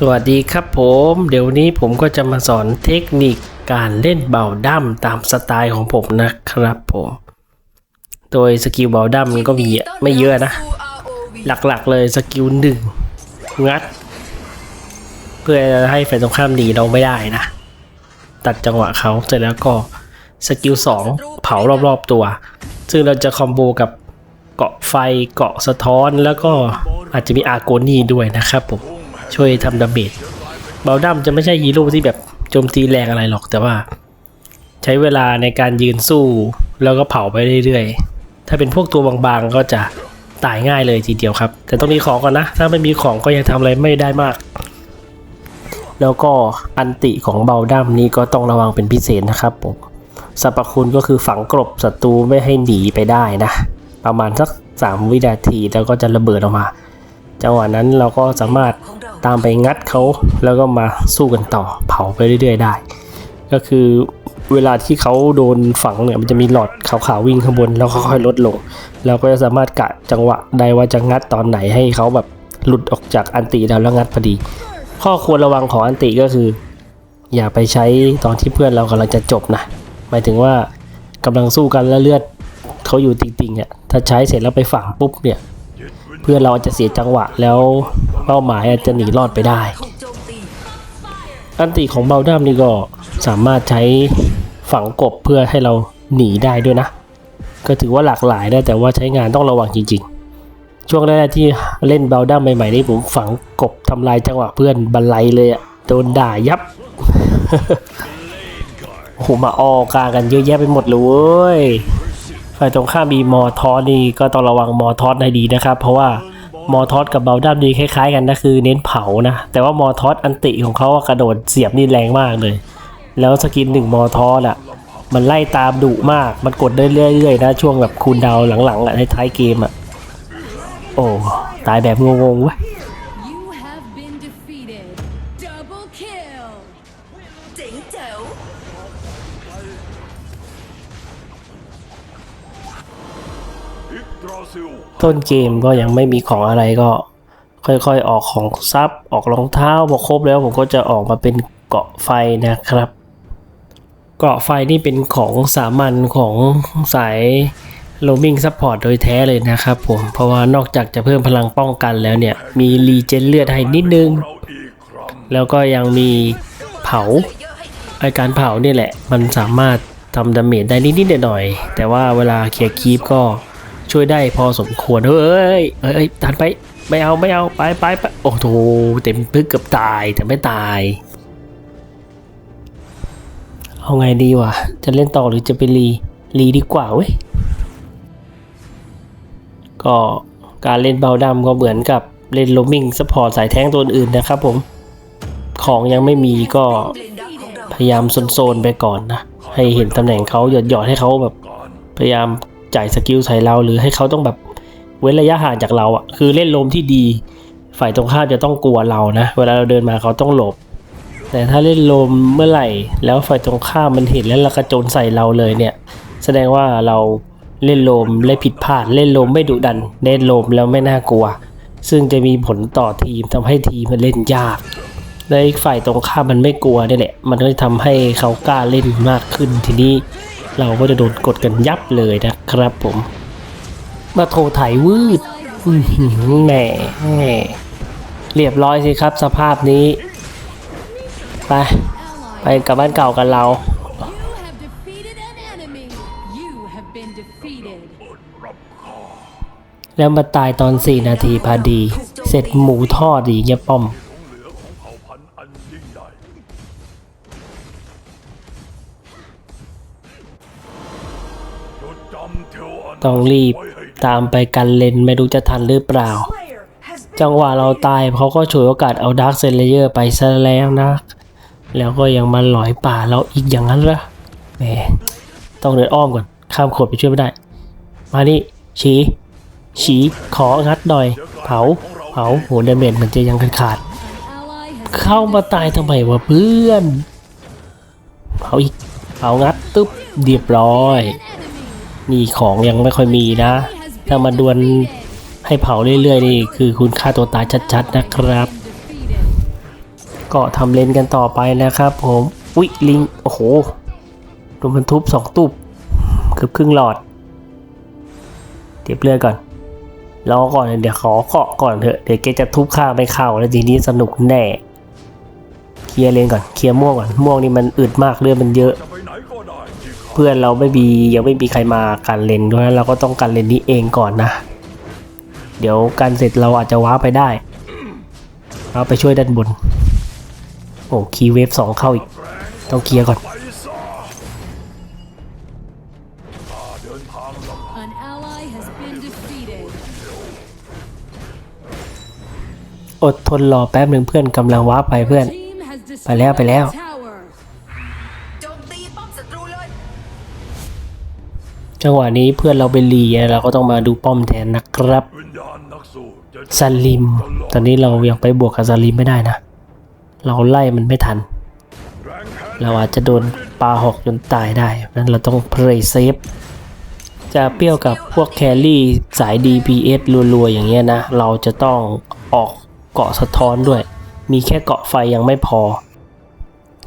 สวัสดีครับผม เดี๋ยวนี้ผมก็จะมาสอนเทคนิคการเล่นเบาดั้มตามสไตล์ของผมนะครับผม โดยสกิลเบาดั้มก็มีไม่เยอะนะ หลักๆเลยสกิลหนึ่งงัด เพื่อให้แฟตรงข้ามหนีเราไม่ได้นะ ตัดจังหวะเขาเสร็จแล้วก็สกิลสองเผารอบๆตัว ซึ่งเราจะคอมโบกับเกาะไฟเกาะสะท้อนแล้วก็อาจจะมีอาโกนีด้วยนะครับผม ช่วยทำดาเมจเบลดัมจะไม่ใช่ฮีโร่ที่แบบโจมตีแรงอะไรหรอกแต่ว่า ใช้เวลาในการยืนสู้ แล้วก็เผาไปเรื่อยๆ ถ้าเป็นพวกตัวบางๆก็จะตายง่ายเลยทีเดียวครับ แต่ต้องมีของก่อนนะ ถ้าไม่มีของก็ยังทำอะไรไม่ได้มาก แล้วก็อันติของเบลดัมนี้ก็ต้องระวังเป็นพิเศษนะครับผมสรรพคุณก็คือฝังกลบศัตรูไม่ให้หนีไปได้นะ ประมาณสัก 3 วินาทีแล้วก็จะระเบิดออกมาจังหวะนั้นเราก็สามารถ ตามไปงัดเขาแล้วก็มาสู้กันต่อเผาไปเรื่อยๆได้ ก็คือเวลาที่เขาโดนฝังเนี่ยมันจะมีหลอดขาวๆวิ่งข้างบนแล้วค่อยๆลดลง เราก็จะสามารถกะจังหวะได้ว่าจะงัดตอนไหนให้เขาแบบหลุดออกจากอันติเราแล้วงัดพอดี ข้อควรระวังของอันติก็คือ อย่าไปใช้ตอนที่เพื่อนเรากำลังจะจบนะหมายถึงว่ากำลังสู้กันแล้วเลือดเขาอยู่ติ่งๆอะถ้าใช้เสร็จแล้วไปฝังปุ๊บเนี่ย เพื่อนเราอาจจะเสียจังหวะแล้วเป้าหมายอาจจะหนีรอดไปได้ อันติของเบลดัมนี่ก็สามารถใช้ฝังกบเพื่อให้เราหนีได้ด้วยนะ ก็ถือว่าหลากหลายนะแต่ว่าใช้งานต้องระวังจริง ๆ ช่วงแรกๆที่เล่นเบลดัมใหม่ๆนี่ผมฝังกบทำลายจังหวะเพื่อนบรรลัยเลยอะโดนด่ายับโอ้โหมาออกากันเยอะแยะไปหมดเลย ฝ่ายตรงข้ามมีมอทอสนี่ก็ต้องระวังมอทอสให้ดีนะครับ เพราะว่ามอทอสกับเบลดัมดีคล้ายๆกันนะคือเน้นเผานะ แต่ว่ามอทอสอันติของเขากระโดดเสียบนี่แรงมากเลย แล้วสกินหนึ่งมอทอสอะมันไล่ตามดุมากมันกดได้เรื่อยๆนะช่วงแบบคูลดาวหลังๆอะในท้ายเกมอะโอ้ตายแบบงงๆว้ย ต้นเกมก็ยังไม่มีของอะไรก็ค่อยๆ ออกของซับออกรองเท้าพอครบแล้วผมก็จะออกมาเป็นเกาะไฟนะครับ เกาะไฟนี่เป็นของสามัญของสายโ o มิงซัพพอร์ตโดยแท้เลยนะครับผม เพราะว่านอกจากจะเพิ่มพลังป้องกันแล้วเนี่ย มีรีเจนเลือดให้นิดนึง แล้วก็ยังมีเผาไอการเผาเนี่ยแหละ มันสามารถทำดาเมจได้นิดๆหน่อยๆแต่ว่าเวลาเคลียร์คีปก็ ช่วยได้พอสมควร เฮ้ยเฮ้ยเฮ้ยตันไป ไม่เอาไม่เอาไปไปไปโอ้โหเต็มพึกเกือบตายแต่ไม่ตาย เอาไงดีวะ จะเล่นต่อหรือจะไปรีรีดีกว่าเว้ย ก็การเล่นเบาดำก็เหมือนกับเล่นโลมิงซัพพอร์ตสายแท้งตัวอื่นนะครับผม ของยังไม่มีก็พยายามโซนๆไปก่อนนะ ให้เห็นตำแหน่งเขาหยอดๆให้เขาแบบพยายาม จ่ายสกิลใส่เรา หรือให้เขาต้องแบบเว้นระยะห่างจากเราอะ่ะคือเล่นลมที่ดี ฝ่ายตรงข้ามจะต้องกลัวเรานะ เวลาเราเดินมาเขาต้องหลบ แต่ถ้าเล่นลมเมื่อไหร่ แล้วฝ่ายตรงข้ามมันเห็นแล้วกระโจนใส่เราเลยเนี่ย แสดงว่าเราเล่นลมเล่นผิดพลาด เล่นลมไม่ดุดัน เล่นลมแล้วไม่น่ากลัว ซึ่งจะมีผลต่อทีมทำให้ทีมมันเล่นยากและฝ่ายตรงข้ามมันไม่กลัวนี่แหละมันก็จะทำให้เขากล้าเล่นมากขึ้นทีนี้ เราก็จะโดนกดกันยับเลยนะครับผม มาโทรถ่ายวืดแหม่แหมเรียบร้อยสิครับสภาพนี้ ไป ไปกลับบ้านเก่ากันเราแล้วมาตายตอน 4 นาทีพอดี เสร็จหมูทอดอีกเนี่ยป้อม ต้องรีบตามไปกันเลนไม่รู้จะทันหรือเปล่า จังหวะเราตายเขาก็ฉวยโอกาสเอาดาร์คเซนเลเยอร์ไปซะแล้วนะ แล้วก็ยังมาหลอยป่าเราอีกอย่างนั้นเหรอแหมต้องเดินอ้อมก่อนข้ามโขดไปช่วยไม่ได้ มานี่ฉีฉีของัดหน่อย เผา เผาโหเดเมจมันจะยังขาด เข้ามาตายทำไมวะเพื่อน เผาอีก เผางัดตึ๊บเรียบร้อย นี่ของยังไม่ค่อยมีนะ ถ้ามาดวลให้เผาเรื่อยๆนี่คือคุณค่าตัวตายชัดๆนะครับ ก็ทำเลนกันต่อไปนะครับ ผมอุ๊ยลิงโอ้โหโดนมันทุบสองตุบเกือบครึ่งหลอดเก็บเลือดก่อนรอก่อนเดี๋ยวขอเกาะก่อนเถอะเดี๋ยวแกจะทุบข้าไปเข่าแล้วทีนี้สนุกแน่ เคลียร์เลนก่อนเคลียร์ม่วงก่อนม่วงนี่มันอึดมากเลือดมันเยอะ เพื่อนเราไม่มียังไม่มีใครมากันเลนด้วยเราก็ต้องกันเลนนี้เองก่อนนะ เดี๋ยวกันเสร็จเราอาจจะว้าร์ปไปได้เราไปช่วยด้านบนโอ้คีย์เวฟสองเข้าอีก ต้องเคลียร์ก่อนไปซะข้าเดินทางลำ An ally has been defeated. อดทนรอแป๊บหนึ่งเพื่อนกำลังว้าร์ปไปเพื่อน Team has ไปแล้ว destroyed ไปแล้ว จังหวะนี้เพื่อนเราไปรีอะเราก็ต้องมาดูป้อมแทนนะครับซาลิม ตอนนี้เรายังไปบวกกับซาลิมไม่ได้นะ เราไล่มันไม่ทัน เราอาจจะโดนปลาหอกจนตายได้นั้นเราต้องเพลย์เซฟจะเปรี้ยวกับพวกแครี่สาย DPS รัวๆ อย่างเงี้ยนะ เราจะต้องออกเกาะสะท้อนด้วย มีแค่เกาะไฟยังไม่พอ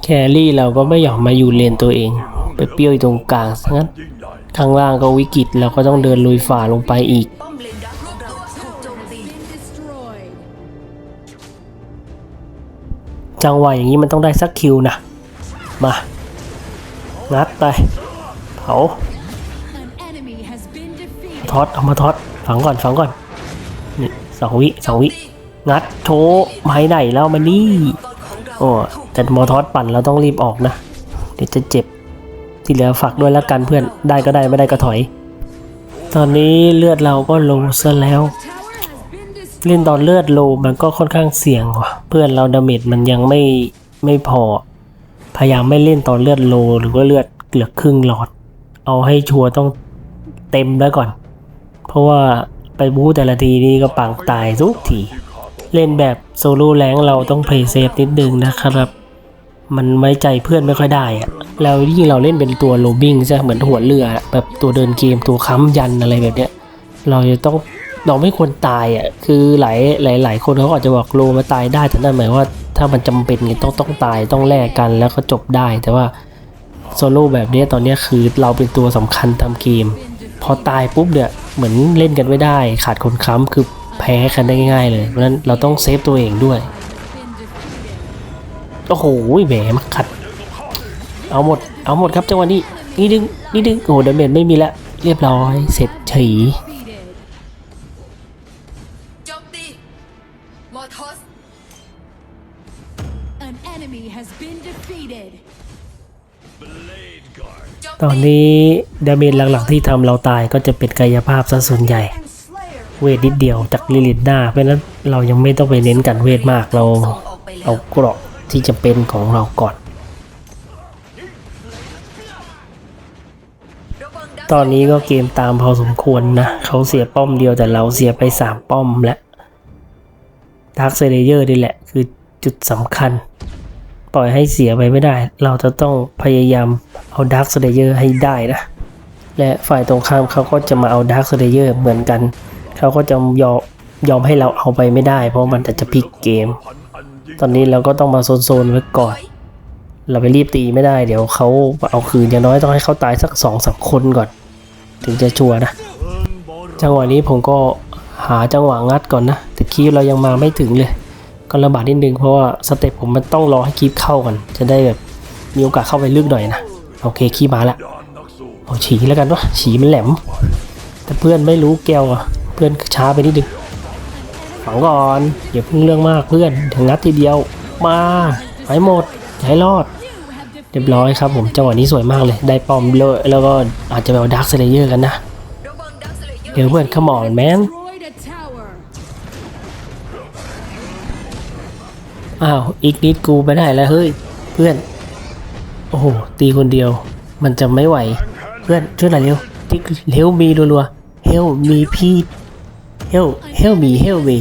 แครี่เราก็ไม่อยอมมาอยู่เลนตัวเอง ไปเปรี้ยวอยู่ตรงกลางซะงั้น ยิ่งใหญ่ข้างล่างก็วิกฤตเราก็ต้องเดินลุยฝ่าลงไปอีก จังหวะอย่างนี้มันต้องได้สักคิวนะ มางัดไปเผาท็อตเอามาท็อตฝังก่อนฝังก่อนนี่สองวิสองวิงัดโชไม้ไหนแล้วมานี่โอ้แต่มอทอสปั่นเราต้องรีบออกนะ เดี๋ยวจะเจ็บ ที่เหลือฝากด้วยละกันเพื่อนได้ก็ได้ไม่ได้ก็ถอย ตอนนี้เลือดเราก็โลซะแล้ว เล่นตอนเลือดโลมันก็ค่อนข้างเสี่ยงว่ะเพื่อนเราดาเมจมันยังไม่ไม่พอ พยายามไม่เล่นตอนเลือดโลหรือว่าเลือดเหลือครึ่งหลอด เอาให้ชัวร์ต้องเต็มแล้วก่อน เพราะว่าไปบู๊แต่ละทีนี่ก็ปางตายทุกทีเล่นแบบโซโล่แรงเราต้องเพย์เซฟนิดนึงนะครับ มันไว้ใจเพื่อนไม่ค่อยได้อะ แล้วยิ่งเราเล่นเป็นตัวโลบิงใช่เหมือนหัวเรือแบบตัวเดินเกมตัวค้ำยันอะไรแบบเนี้ย เราจะต้องเราไม่ควรตายอะคือหลายหลายหลายคนเขาอาจจะบอกโลมาตายได้แต่นั่นหมายว่าถ้ามันจำเป็นเนี่ยต้องต้องตายต้องแลกกันแล้วก็จบได้ แต่ว่าโซโล่แบบนี้ตอนนี้คือเราเป็นตัวสำคัญทำเกม พอตายปุ๊บเนี่ยเหมือนเล่นกันไม่ได้ ขาดคนค้ำคือแพ้กันได้ง่าย ๆ เลยเพราะนั้นเราต้องเซฟตัวเองด้วยโอ้โหแหมมาขัด เอาหมด เอาหมดครับจังหวะนี้ นี่ดึง นี่ดึง โอ้โหดาเมจไม่มีแล้วเรียบร้อย เสร็จเฉย Defeated. โจมตีมอทอส An enemy has been defeated. โจมตอนนี้ดาเมจหลักๆที่ทำเราตายก็จะเป็นกายภาพซะส่วนใหญ่ เวทนิดเดียวจากลิลิตหน้า เพราะฉะนั้นเรายังไม่ต้องไปเน้นกันเวทมากเราส่งออกไปแล้เอาวเกราะที่จะเป็นของเราก่อน ตอนนี้ก็เกมตามพอสมควรนะ เขาเสียป้อมเดียวแต่เราเสียไปสามป้อมแล้วดาร์คเซเลเยอร์นี่แหละคือจุดสำคัญ ปล่อยให้เสียไปไม่ได้ เราจะต้องพยายามเอาดาร์คเซเลเยอร์ให้ได้นะ และฝ่ายตรงข้ามเขาก็จะมาเอาดาร์คเซเลเยอร์เหมือนกัน เขาก็จะยอมยอมให้เราเอาไปไม่ได้ เพราะมันอาจะพลิกเกม ตอนนี้เราก็ต้องมาโซนๆไว้ก่อน เราไปรีบตีไม่ได้เดี๋ยวเขาเอาคืนอย่างน้อยต้องให้เขาตายสักสองสามคนก่อน ถึงจะชัวนะ จังหวะนี้ผมก็หาจังหวะงัดก่อนนะแต่คีบเรายังมาไม่ถึงเลย ก็ลำบากนิดนึงเพราะว่าสเต็ปผมมันต้องรอให้คีบเข้าก่อนจะได้แบบมีโอกาสเข้าไปลึกหน่อยนะโอเคคีบมาละยานนักสู้เอาฉีแล้วกันวะฉีมันแหลม แต่เพื่อนไม่รู้แก้วอะเพื่อนช้าไปนิดนึงฝังก่อนอย่าเพิ่งเรื่องมากเพื่อนถึงงัดทีเดียวมาไปหมดให้รอด เรียบร้อยครับผมจังหวะนี้สวยมากเลยได้ปอมเลยแล้วก็อาจจะไปเอาดาร์คเซเลเยอร์กันนะเลเยเดี๋ยวเพื่อนขมอนแมนอ้าวอีกนิดกูไปได้แล้วเฮ้ยเพื่อน โอ้โหตีคนเดียว มันจะไม่ไหว เพื่อนช่วยหน่อยเร็วติ๊กเฮลมีรัวๆเฮลมีพี่เฮลเฮลมีเฮลมี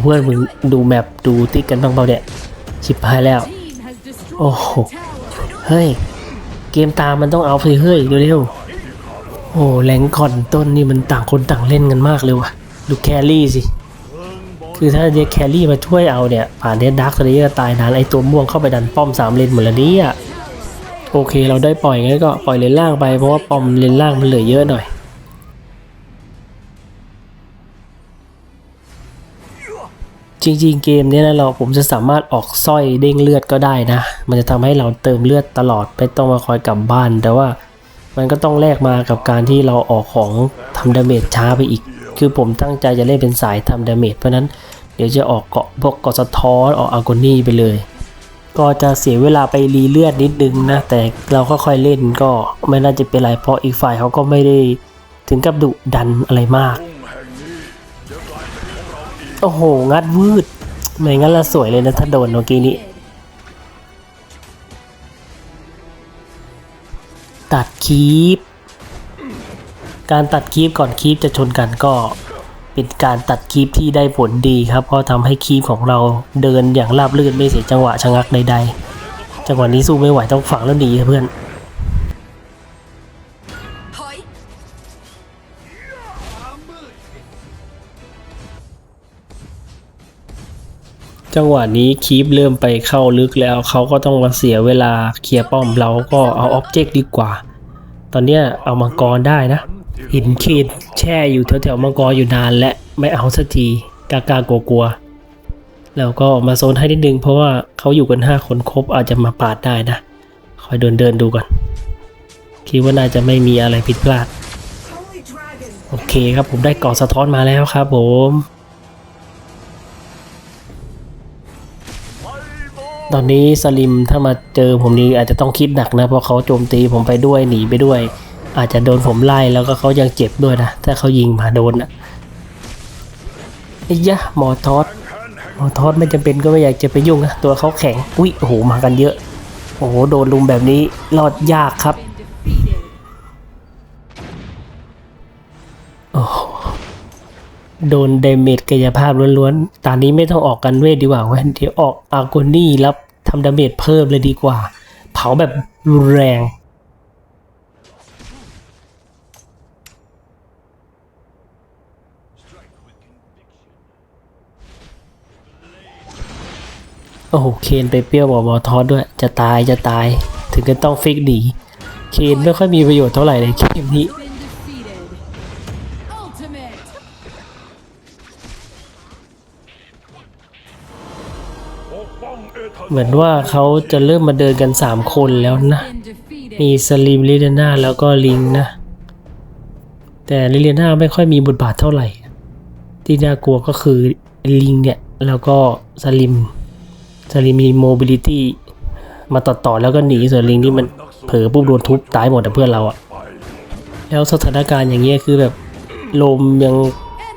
เพื่อนมึงดูแมปดูติ๊กกันบ้างเปล่าเนี่ยชิบหายแล้ว Team has destroyed Oh. เฮ้ย เกมตามมันต้องเอาไปเฮ้ยเร็วๆโอ้แรงก่อนต้นนี่มันต่างคนต่างเล่นกันมากเลยว่ะ ดูแครี่สิ คือถ้าเดคแครี่มาช่วยเอาเนี่ยป่านเนี้ดักตอนนี้จะตายนานไอตัวม่วงเข้าไปดันป้อมสามเลนหมดแล้วเนี่ยโอเคเราได้ปล่อยงั้นก็ปล่อยเลนล่างไปเพราะว่าป้อมเลนล่างมันเหลือเยอะหน่อย จริงๆเกมเนี้ยนะเราผมจะสามารถออกสร้อยเด้งเลือดก็ได้นะ มันจะทำให้เราเติมเลือดตลอดไม่ต้องมาคอยกลับบ้าน แต่ว่ามันก็ต้องแลกมากับการที่เราออกของทำดาเมจช้าไปอีก คือผมตั้งใจจะเล่นเป็นสายทำดาเมจเพราะนั้นเดี๋ยวจะออกเกาะพวกเกาะสะท้อนออกอาโกนี่ไปเลย ก็จะเสียเวลาไปรีเลือดนิดนึงนะ แต่เราก็ค่อยๆเล่นก็ไม่น่าจะเป็นไรเพราะอีกฝ่ายเขาก็ไม่ได้ถึงกับดุดันอะไรมาก โอ้โห งัดวืดไม่งั้นละสวยเลยนะถ้าโดนเมื่อกี้นี้ ตัดคีปการตัดคีปก่อนคีปจะชนกันก็เป็นการตัดคีปที่ได้ผลดีครับ เพราะทำให้คีปของเราเดินอย่างราบรื่นไม่เสียจังหวะชะงักใดๆ จังหวะนี้สู้ไม่ไหวต้องฝังแล้วหนีเพื่อน จังหวะนี้คีปเริ่มไปเข้าลึกแล้วเขาก็ต้องมาเสียเวลาเคลียร์ป้อมเราก็เอาอ็อบเจกต์ดีกว่า ตอนเนี้ยเอามังกรได้นะ หินเคนแช่อยู่แถวๆมังกรอยู่นานและไม่เอาสักทีกากากลัวกลัวๆแล้วก็มาโซนให้นิดนึงเพราะว่าเขาอยู่กันห้าคนครบอาจจะมาปาดได้นะ คอยเดินเดินดูก่อน คิดว่าน่าจะไม่มีอะไรผิดพลาด โอเคครับผมได้กาะสะท้อนมาแล้วครับผม ตอนนี้สลิมถ้ามาเจอผมนี้อาจจะต้องคิดหนักนะเพราะเขาโจมตีผมไปด้วยหนีไปด้วย อาจจะโดนผมไล่แล้วก็เขายังเจ็บด้วยนะถ้าเขายิงมาโดนอะไอ้ยะหมอทอสหมอทอสไม่จำเป็นก็ไม่อยากจะไปยุ่งนะตัวเขาแข็งอุ้ยโอ้โหมากันเยอะ โอ้โหโดนลุมแบบนี้รอดยากครับ โดนเดเมจกายภาพล้วนๆ ตอนนี้ไม่ต้องออกกันเวทดีกว่าเว้ยเดี๋ยวออกอาโกนี่แล้วทำดาเมจเพิ่มเลยดีกว่า เผาแบบรุนแรงโอ้โห เคนไปเปรี้ยวบอบอทอสด้วย จะตายจะตาย ถึงก็ต้องฟิกหนี เคนไม่ค่อยมีประโยชน์เท่าไหร่เลยเกมนี้ เอเธอร์เหมือนว่าเขาจะเริ่มมาเดินกัน 3 คนแล้วนะ Been defeated. มีสลิมลิเดน่าแล้วก็ลิงนะ แต่ลิเดน่าไม่ค่อยมีบทบาทเท่าไหร่ ที่น่ากลัวก็คือลิงเนี่ยแล้วก็สลิมสลิมมีโมบิลิตี้มาต่อต่อๆแล้วก็หนีส่วนลิงที่มันเผลอปุ๊บโดนทุบตายหมดอะเพื่อนเราอะไปแล้วสถานการณ์อย่างเงี้ยคือแบบลมยัง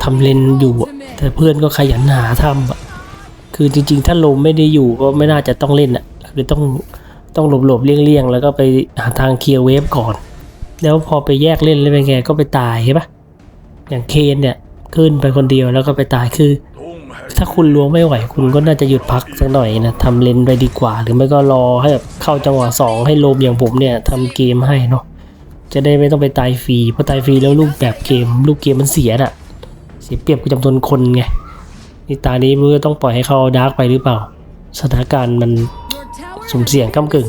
ทำเลนอยู่อะแต่เพื่อนก็ขยันหาทำอะ คือจริงๆ ถ้าลมไม่ได้อยู่ก็ไม่น่าจะต้องเล่นอะคือต้องต้องหลบๆเลี่ยงๆ แล้วก็ไปหาทางเคลียร์เวฟก่อน แล้วพอไปแยกเล่นแล้วเป็นไงก็ไปตายใช่ปะอย่างเคนเนี่ยขึ้นไปคนเดียวแล้วก็ไปตายคือ ถ้าคุณล้วงไม่ไหว คุณก็น่าจะหยุดพักสักหน่อยนะทำเลนไปดีกว่า หรือไม่ก็รอให้แบบเข้าจังหวะสองให้ลมอย่างผมเนี่ยทำเกมให้เนาะจะได้ไม่ต้องไปตายฟรีเพราะตายฟรีแล้วรูปแบบเกมรูปเกมมันเสียน่ะ เสียเปรียบกับจำนวนคนไง นี่ตานี้มือต้องปล่อยให้เขาดาร์กไปหรือเปล่า สถานการณ์มันสุ่มเสี่ยงก้ากึ่ง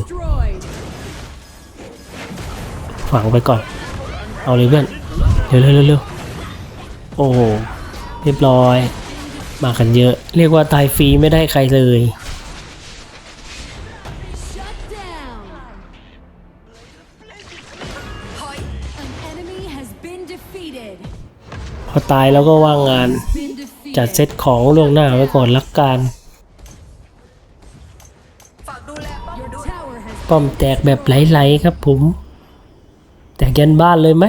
ฝังไปก่อน เอาเลยเพื่อน เร็วเร็วเร็วโอ้โหเรียบร้อย มากันเยอะ เรียกว่าตายฟรีไม่ได้ใครเลยพอตายแล้วก็ว่างงาน จัดเซตของล่วงหน้าไว้ก่อนลักการฝากดูแลป้อม Your ด้วย tower has ป้อมแตกแบบไหลๆครับผม แตกยันบ้านเลยไหม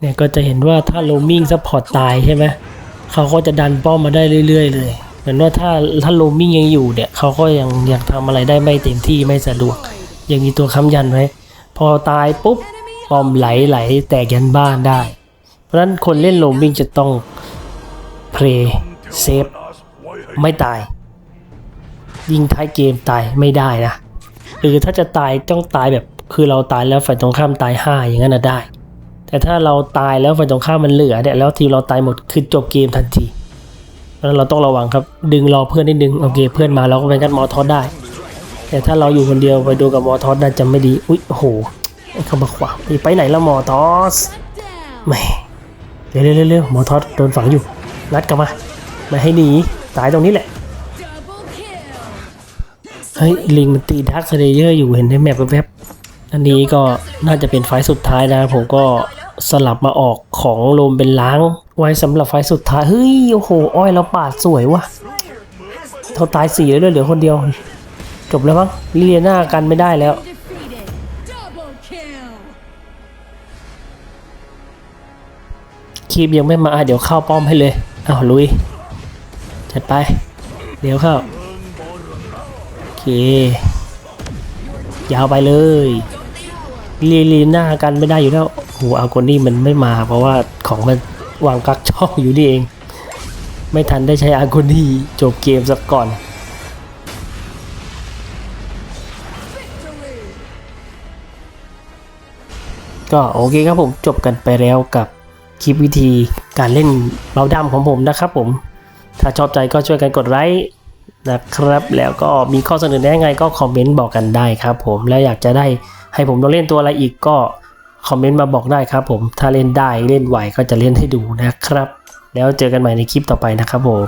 เนี่ยก็จะเห็นว่าถ้าโลมิงซัพพอร์ตตายใช่ไหมเขาก็จะดันป้อมมาได้เรื่อย ๆ เลย เหมือนว่าถ้าถ้าโลมิงยังอยู่เนี่ยเขาก็ยังอยากทำอะไรได้ไม่เต็มที่ไม่สะดวก ยังมีตัวค้ำยันไว้พอตายปุ๊บป้อมไหลไหลๆแตกยันบ้านได้ เพราะฉะนั้นคนเล่นโลมิงจะต้อง เพลย์เซฟไม่ตาย ยิงท้ายเกมตายไม่ได้นะหรือถ้าจะตายต้องตายแบบคือเราตายแล้วฝ่ายตรงข้ามตายห้าอย่างนั้นนะได้ แต่ถ้าเราตายแล้วฝ่ายตรงข้ามมันเหลือเนี่ยแล้วทีมเราตายหมดคือจบเกมทันทีเพราะนั้นเราต้องระวังครับดึงรอเพื่อนนิดนึงโอเคเพื่อนมาเราก็ไปกันมอทอสได้ แต่ถ้าเราอยู่คนเดียวไปดูกับมอทอสน่าจะไม่ดีอุ๊ยโอ้โหเข้ามาขวางไปไหนแล้วมอทอสแหม่เร็วเร็วเร็วเร็วมอทอสโดนฝังอยู่ นัดกลับมาไม่ให้หนีตายตรงนี้แหละเฮ้ยลิงมันตีดักสเลเยอร์อยู่เห็นในแมปแวบๆอันนี้ก็น่าจะเป็นไฟสุดท้ายนะผมก็สลับมาออกของลมเป็นล้าง ไว้สำหรับไฟสุดท้ายเฮ้ยโอ้โหอ้อยเราปาดสวยว่ะเขาตายสี่แล้วด้วยเหลือคนเดียว จบแล้วมั้งลิเลียนากันไม่ได้แล้ว Defeated. Double kill. คีบยังไม่มาเดี๋ยวเข้าป้อมให้เลย เอาลุย จัดไป เดี๋ยวเข้า โอเค ยาวไปเลยลีลีหน้ากันไม่ได้อยู่แล้วโหอาโกนี่มันไม่มาเพราะว่าของมันวางกักช่องอยู่นี่เอง ไม่ทันได้ใช้อาโกนี่จบเกมสักก่อน ก็โอเคครับผมจบกันไปแล้วกับ คลิปวิธีการเล่นเบาดำของผมนะครับผม ถ้าชอบใจก็ช่วยกันกดไลค์นะครับ แล้วก็มีข้อเสนอแนะไงก็คอมเมนต์บอกกันได้ครับผมแล้วอยากจะได้ให้ผมลองเล่นตัวอะไรอีกก็คอมเมนต์มาบอกได้ครับผมถ้าเล่นได้เล่นไหวก็จะเล่นให้ดูนะครับ แล้วเจอกันใหม่ในคลิปต่อไปนะครับผม